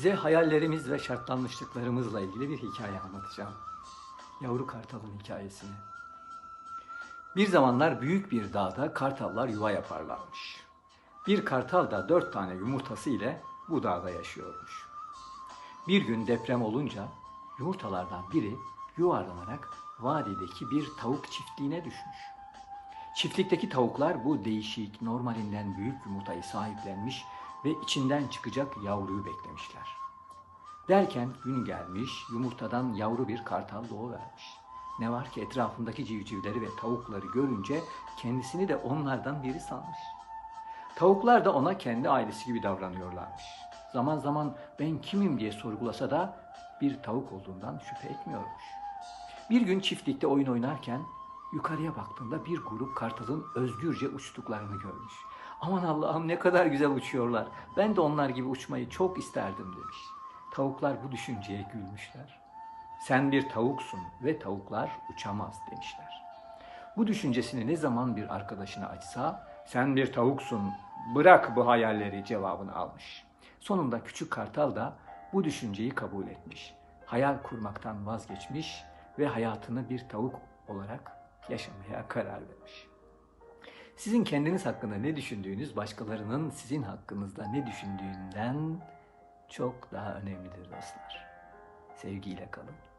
Size hayallerimiz ve şartlanmışlıklarımızla ilgili bir hikaye anlatacağım. Yavru kartalın hikayesini. Bir zamanlar büyük bir dağda kartallar yuva yaparlarmış. Bir kartal da dört tane yumurtası ile bu dağda yaşıyormuş. Bir gün deprem olunca yumurtalardan biri yuvarlanarak vadideki bir tavuk çiftliğine düşmüş. Çiftlikteki tavuklar bu değişik, normalinden büyük yumurtayı sahiplenmiş ve içinden çıkacak yavruyu beklemişler. Derken gün gelmiş, yumurtadan yavru bir kartal doğuvermiş. Ne var ki etrafındaki civcivleri ve tavukları görünce kendisini de onlardan biri sanmış. Tavuklar da ona kendi ailesi gibi davranıyorlarmış. Zaman zaman ben kimim diye sorgulasa da bir tavuk olduğundan şüphe etmiyormuş. Bir gün çiftlikte oyun oynarken yukarıya baktığında bir grup kartalın özgürce uçtuklarını görmüş. Aman Allah'ım ne kadar güzel uçuyorlar. Ben de onlar gibi uçmayı çok isterdim demiş. Tavuklar bu düşünceye gülmüşler. Sen bir tavuksun ve tavuklar uçamaz demişler. Bu düşüncesini ne zaman bir arkadaşına açsa sen bir tavuksun bırak bu hayalleri cevabını almış. Sonunda küçük kartal da bu düşünceyi kabul etmiş. Hayal kurmaktan vazgeçmiş ve hayatını bir tavuk olarak yaşamaya karar vermiş. Sizin kendiniz hakkında ne düşündüğünüz başkalarının sizin hakkınızda ne düşündüğünden çok daha önemlidir dostlar. Sevgiyle kalın.